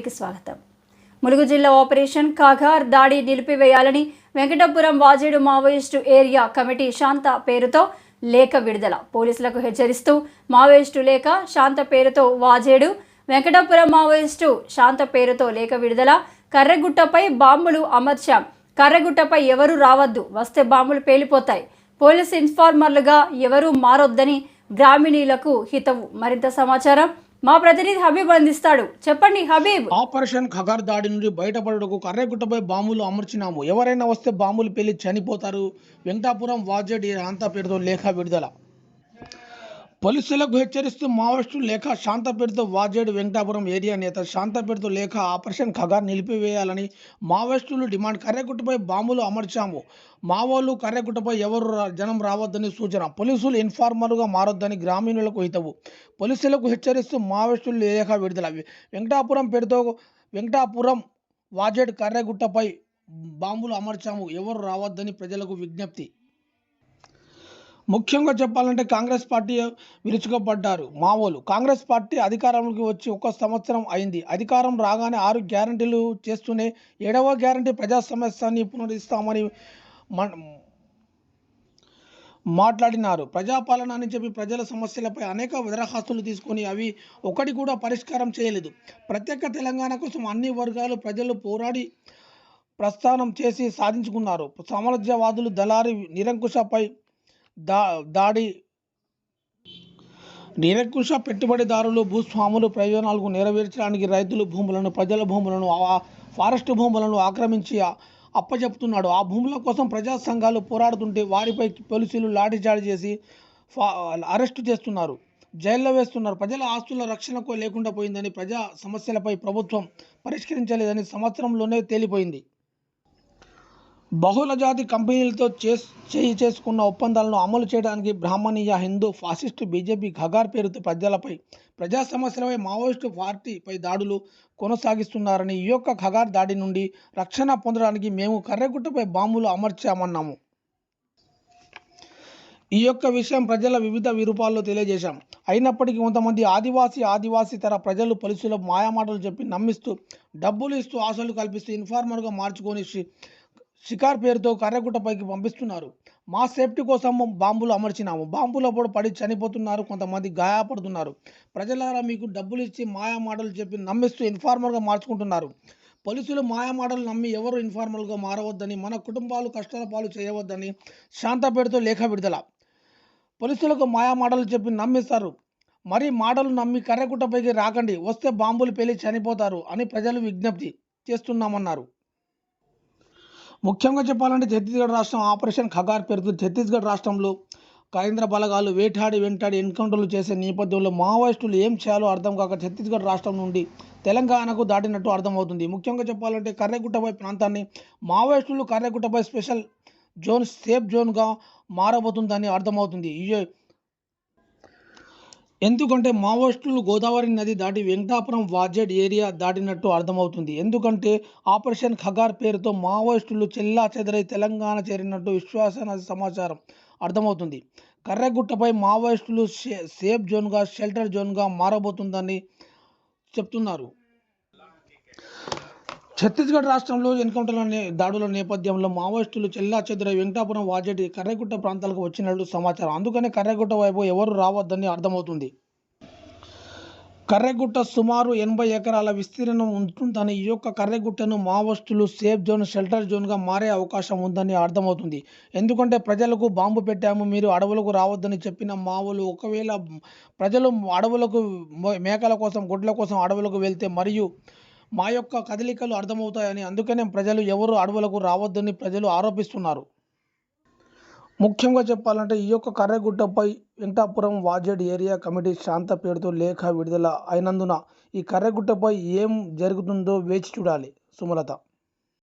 టీవీకి స్వాగతం. ములుగు జిల్లా ఆపరేషన్ కాఘార్ దాడి నిలిపివేయాలని Venkatapuram Vajedu Maoist area committee Shanta పేరుతో లేఖ విడుదల. పోలీసులకు హెచ్చరిస్తూ మావోయిస్టు లేఖ శాంత పేరుతో వాజేడు వెంకటపురం మావోయిస్టు శాంత పేరుతో లేఖ విడుదల. కర్రగుట్టపై బాంబులు అమర్చాం. కర్రగుట్టపై ఎవరు రావద్దు వస్తే బాంబులు పేలిపోతాయి. పోలీస్ ఇన్ఫార్మర్లుగా ఎవరూ మారొద్దని గ్రామీణులకు హితవు. మరింత సమాచారం మా ప్రతినిధి హబీబ్ అందిస్తాడు. చెప్పండి హబీబ్. ఆపరేషన్ ఖగార్ దాడి నుండి బయటపడటకు కర్రెగుట్టపై బాంబులు అమర్చినాము. ఎవరైనా వస్తే బాంబులు పెళ్ళి చనిపోతారు. వెంకటాపురం వాజెడ్ అంతా పేరుతో లేఖ విడుదల. పోలీసులకు హెచ్చరిస్తూ మావోయిస్టులు లేఖ శాంతపేటతో వాజేడు వెంకటాపురం ఏరియా నేత శాంతపేటతో లేఖ ఆపరేషన్ ఖగార్ నిలిపివేయాలని మావోయిస్టులు డిమాండ్. కర్రెగుట్టపై బాంబులు అమర్చాము. మావోలు కర్రెగుట్టపై ఎవరు రా- జనం రావద్దని సూచన. పోలీసులు ఇన్ఫార్మర్గా మారొద్దని గ్రామీణులకు హితవు. పోలీసులకు హెచ్చరిస్తూ మావోయిస్టులు లేఖ విడుదల. వెంకటాపురం పేరుతో వెంకటాపురం వాజేడ్ కర్రెగుట్టపై బాంబులు అమర్చాము. ఎవరు రావద్దని ప్రజలకు విజ్ఞప్తి. ముఖ్యంగా చెప్పాలంటే కాంగ్రెస్ పార్టీ విరుచుకుపడ్డారు. మావోలు. కాంగ్రెస్ పార్టీ అధికారంలోకి వచ్చి ఒక సంవత్సరం అయింది. అధికారం రాగానే ఆరు గ్యారంటీలు చేస్తూనే ఏడవ గ్యారంటీ ప్రజా సమస్యని పునరుద్ధరిస్తామని మాట్లాడినారు. ప్రజాపాలన అని చెప్పి ప్రజల సమస్యలపై అనేక దరఖాస్తులు తీసుకొని అవి ఒకటి కూడా పరిష్కారం చేయలేదు. ప్రత్యేక తెలంగాణ కోసం అన్ని వర్గాలు ప్రజలు పోరాడి ప్రస్థానం చేసి సాధించుకున్నారు. సామ్రాజ్యవాదులు దళారి నిరంకుశపై దా దాడి. నిరంకుశ పెట్టుబడిదారులు భూస్వాములు ప్రయోజనాలకు నెరవేర్చడానికి రైతులు భూములను ప్రజల భూములను ఆ ఫారెస్ట్ భూములను ఆక్రమించి అప్పచెప్తున్నాడు. ఆ భూముల కోసం ప్రజా సంఘాలు పోరాడుతుంటే వారిపై పోలీసులు లాఠీచార్జ్ చేసి అరెస్టు చేస్తున్నారు. జైల్లో వేస్తున్నారు. ప్రజల ఆస్తుల రక్షణకు లేకుండా పోయిందని ప్రజా సమస్యలపై ప్రభుత్వం పరిష్కరించలేదని సంవత్సరంలోనే తేలిపోయింది. బహుళ జాతి కంపెనీలతో చేస్ చేయి చేసుకున్న ఒప్పందాలను అమలు చేయడానికి బ్రాహ్మణీయ హిందూ ఫాసిస్టు బీజేపీ ఖగార్ పేరుతో ప్రజలపై ప్రజా సమస్యలపై మావోయిస్టు పార్టీపై దాడులు కొనసాగిస్తున్నారని ఈ యొక్క ఖగార్ దాడి నుండి రక్షణ పొందడానికి మేము కర్రెగుట్టపై బాంబులు అమర్చామన్నాము. ఈ యొక్క విషయం ప్రజల వివిధ విరూపాల్లో తెలియజేశాం. అయినప్పటికీ కొంతమంది ఆదివాసీ ఆదివాసీ తర ప్రజలు పోలీసుల మాయమాటలు చెప్పి నమ్మిస్తూ డబ్బులు ఇస్తూ ఆశలు కల్పిస్తూ ఇన్ఫార్మర్గా మార్చుకొని షికార్ పేరుతో కర్రగుట్టపైకి పంపిస్తున్నారు. మా సేఫ్టీ కోసం బాంబులు అమర్చినాము. బాంబులప్పుడు పడి చనిపోతున్నారు. కొంతమంది గాయపడుతున్నారు. ప్రజలారా మీకు డబ్బులు ఇచ్చి మాయా మాటలు చెప్పి నమ్మిస్తూ ఇన్ఫార్మర్గా మార్చుకుంటున్నారు. పోలీసులు మాయా మాటలు నమ్మి ఎవరు ఇన్ఫార్మల్గా మారవద్దని మన కుటుంబాలు కష్టాల పాలు చేయవద్దని శాంతపేటతో లేఖ విడుదల. పోలీసులకు మాయా మాటలు చెప్పి నమ్మిస్తారు. మరి మాటలు నమ్మి కర్రగుట్టపైకి రాకండి. వస్తే బాంబులు పేలి చనిపోతారు అని ప్రజలు విజ్ఞప్తి చేస్తున్నామన్నారు. ముఖ్యంగా చెప్పాలంటే ఛత్తీస్గఢ్ రాష్ట్రం ఆపరేషన్ ఖగార్ పేరుతో ఛత్తీస్గఢ్ రాష్ట్రంలో కేంద్ర బలగాలు వేటాడి వెంటాడి ఎన్కౌంటర్లు చేసే నేపథ్యంలో మావోయిస్టులు ఏం చేయాలో అర్థం కాక ఛత్తీస్గఢ్ రాష్ట్రం నుండి తెలంగాణకు దాటినట్టు అర్థమవుతుంది. ముఖ్యంగా చెప్పాలంటే కర్రెగుట్టపై ప్రాంతాన్ని మావోయిస్టులు కర్రెగుట్టపై స్పెషల్ జోన్ సేఫ్ జోన్గా మారబోతుందని అర్థమవుతుంది. ఈ ఎందుకంటే మావోయిస్టులు గోదావరి నది దాటి వెంకటాపురం వాజెడ్ ఏరియా దాటినట్టు అర్థమవుతుంది. ఎందుకంటే ఆపరేషన్ ఖగార్ పేరుతో మావోయిస్టులు చెల్లా చెదరై తెలంగాణ చేరినట్టు విశ్వాసన సమాచారం అర్థమవుతుంది. కర్రగుట్టపై మావోయిస్టులు సేఫ్ జోన్గా షెల్టర్ జోన్గా మారబోతుందని చెప్తున్నారు. ఛత్తీస్గఢ్ రాష్ట్రంలో ఎన్కౌంటర్ల దాడుల నేపథ్యంలో మావోయిస్టులు చెల్లా చెదురై వెంకటాపురం వాజేటి కర్రగుట్ట ప్రాంతాలకు వచ్చినట్లు సమాచారం. అందుకనే కర్రగుట్ట వైపు ఎవరు రావద్దని అర్థమవుతుంది. కర్రెగుట్ట సుమారు ఎనభై ఎకరాల విస్తీర్ణం ఉంటుందని ఈ యొక్క కర్రెగుట్టను మావోస్టులు సేఫ్ జోన్ షెల్టర్ జోన్గా మారే అవకాశం ఉందని అర్థమవుతుంది. ఎందుకంటే ప్రజలకు బాంబు పెట్టాము మీరు అడవులకు రావద్దని చెప్పిన మావులు ఒకవేళ ప్రజలు అడవులకు మేకల కోసం గుడ్ల కోసం అడవులకు వెళ్తే మరియు మా యొక్క కదలికలు అర్థమవుతాయని అందుకనే ప్రజలు ఎవరు అడవులకు రావద్దని ప్రజలు ఆరోపిస్తున్నారు. ముఖ్యంగా చెప్పాలంటే ఈ యొక్క కర్రగుట్టపై వెంకటాపురం వాజెడ్ ఏరియా కమిటీ శాంత పేరుతో లేఖ విడుదల అయినందున ఈ కర్రగుట్టపై ఏం జరుగుతుందో వేచి చూడాలి. సుమలత